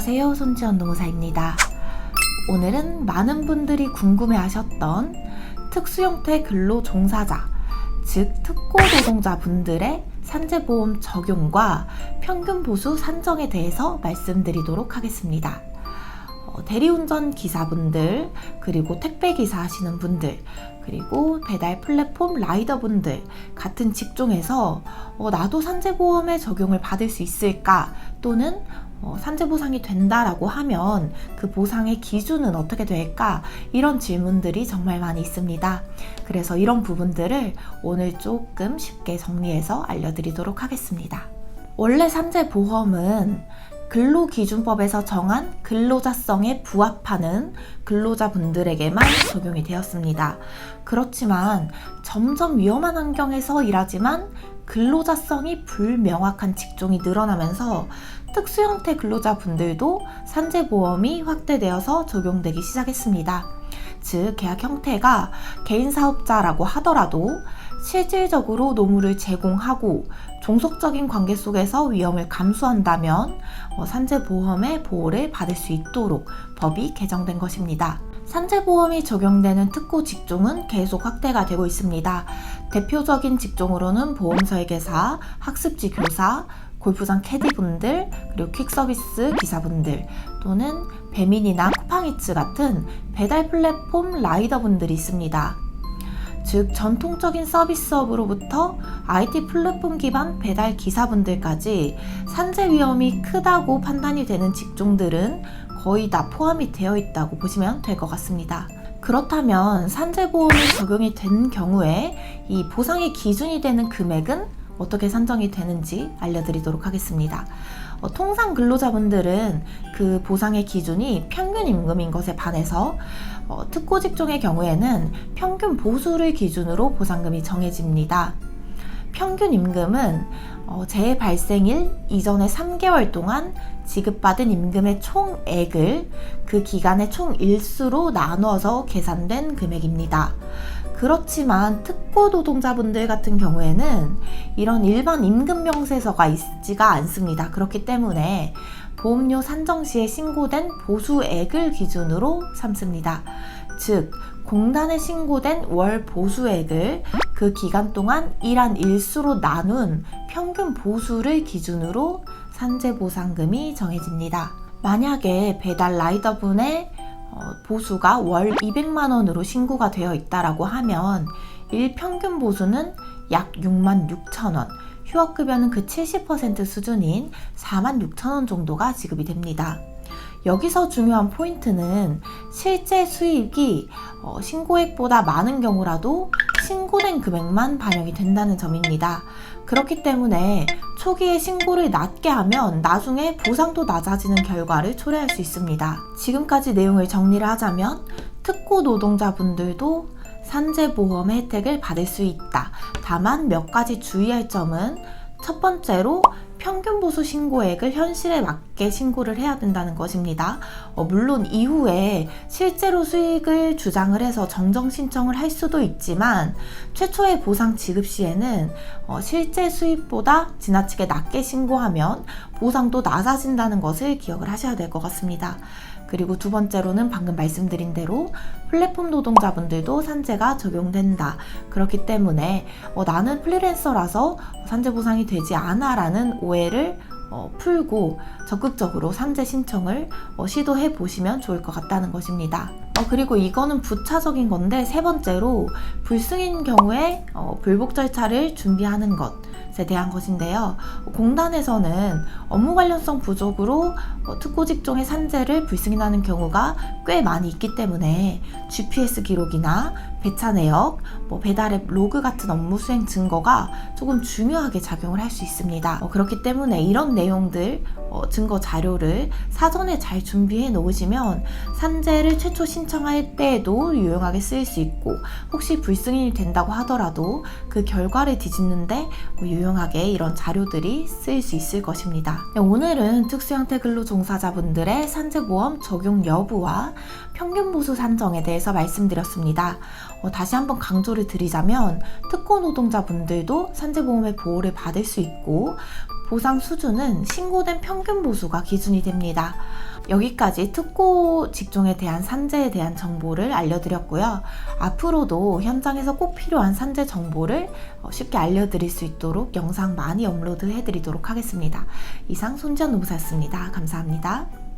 안녕하세요. 손지연 노무사입니다. 오늘은 많은 분들이 궁금해 하셨던 특수 형태 근로 종사자, 즉 특고 노동자 분들의 산재보험 적용과 평균 보수 산정에 대해서 말씀드리도록 하겠습니다. 어, 대리운전 기사분들, 그리고 택배 기사 하시는 분들, 그리고 배달 플랫폼 라이더분들 같은 직종에서 어, 나도 산재보험에 적용을 받을 수 있을까 또는 어, 산재 보상이 된다라고 하면 그 보상의 기준은 어떻게 될까 이런 질문들이 정말 많이 있습니다. 그래서 이런 부분들을 오늘 조금 쉽게 정리해서 알려드리도록 하겠습니다. 원래 산재 보험은 근로기준법에서 정한 근로자성에 부합하는 근로자분들에게만 적용이 되었습니다. 그렇지만 점점 위험한 환경에서 일하지만 근로자성이 불명확한 직종이 늘어나면서 특수 형태 근로자분들도 산재보험이 확대되어서 적용되기 시작했습니다. 즉, 계약 형태가 개인 사업자라고 하더라도 실질적으로 노무를 제공하고 종속적인 관계 속에서 위험을 감수한다면 어, 산재보험의 보호를 받을 수 있도록 법이 개정된 것입니다. 산재보험이 적용되는 특고 직종은 계속 확대가 되고 있습니다. 대표적인 직종으로는 보험설계사, 학습지 교사, 골프장 캐디분들, 그리고 퀵서비스 기사분들, 또는 배민이나 쿠팡이츠 같은 배달 플랫폼 라이더분들이 있습니다. 즉 전통적인 서비스업으로부터 IT 플랫폼 기반 배달 기사분들까지 산재 위험이 크다고 판단이 되는 직종들은 거의 다 포함이 되어 있다고 보시면 될 것 같습니다. 그렇다면 산재보험이 적용이 된 경우에 이 보상의 기준이 되는 금액은 어떻게 산정이 되는지 알려드리도록 하겠습니다. 어, 통상 근로자분들은 그 보상의 기준이 평균 임금인 것에 반해서 어, 특고 직종의 경우에는 평균 보수를 기준으로 보상금이 정해집니다. 평균 임금은 어, 재해 발생일 이전의 3개월 동안 지급받은 임금의 총액을 그 기간의 총 일수로 나누어서 계산된 금액입니다. 그렇지만 특고 노동자분들 같은 경우에는 이런 일반 임금 명세서가 있지가 않습니다. 그렇기 때문에 보험료 산정 시에 신고된 보수액을 기준으로 삼습니다. 즉, 공단에 신고된 월 보수액을 그 기간 동안 일한 일수로 나눈 평균 보수를 기준으로 산재보상금이 정해집니다. 만약에 배달 라이더분의 어, 보수가 월 200만 원으로 신고가 되어 있다라고 하면 일 평균 보수는 약 6만 6천 원, 휴업급여는 그 70% 수준인 4만 6천 원 정도가 지급이 됩니다. 여기서 중요한 포인트는 실제 수익이 어, 신고액보다 많은 경우라도 신고된 금액만 반영이 된다는 점입니다. 그렇기 때문에 초기에 신고를 낮게 하면 나중에 보상도 낮아지는 결과를 초래할 수 있습니다. 지금까지 내용을 정리를 하자면 특고 노동자분들도 산재보험의 혜택을 받을 수 있다. 다만 몇 가지 주의할 점은 첫 번째로 평균 보수 신고액을 현실에 맞게 신고를 해야 된다는 것입니다. 어, 물론 이후에 실제로 수익을 주장을 해서 정정 신청을 할 수도 있지만 최초의 보상 지급 시에는 어, 실제 수익보다 지나치게 낮게 신고하면 보상도 낮아진다는 것을 기억을 하셔야 될 것 같습니다. 그리고 두 번째로는 방금 말씀드린 대로 플랫폼 노동자분들도 산재가 적용된다. 그렇기 때문에 어, 나는 프리랜서라서 산재 보상이 되지 않아 라는 오해를 어, 풀고 적극적으로 산재 신청을 어, 시도해 보시면 좋을 것 같다는 것입니다. 어, 그리고 이거는 부차적인 건데 세 번째로 불승인 경우에 어, 불복 절차를 준비하는 것 에 대한 것인데요. 공단에서는 업무 관련성 부족으로 어, 특고 직종의 산재를 불승인하는 경우가 꽤 많이 있기 때문에 GPS 기록이나 배차 내역, 뭐 배달앱 로그 같은 업무 수행 증거가 조금 중요하게 작용을 할 수 있습니다. 어, 그렇기 때문에 이런 내용들 어, 증거 자료를 사전에 잘 준비해 놓으시면 산재를 최초 신청할 때에도 유용하게 쓰일 수 있고 혹시 불승인이 된다고 하더라도 그 결과를 뒤집는데 뭐 유용하게 이런 자료들이 쓰일 수 있을 것입니다. 네, 오늘은 특수형태 근로 종사자분들의 산재보험 적용 여부와 평균 보수 산정에 대해서 말씀드렸습니다. 어, 다시 한번 강조를 드리자면 특고 노동자분들도 산재보험의 보호를 받을 수 있고 보상 수준은 신고된 평균 보수가 기준이 됩니다. 여기까지 특고 직종에 대한 산재에 대한 정보를 알려드렸고요. 앞으로도 현장에서 꼭 필요한 산재 정보를 어, 쉽게 알려드릴 수 있도록 영상 많이 업로드 해드리도록 하겠습니다. 이상 손지연 노무사였습니다. 감사합니다.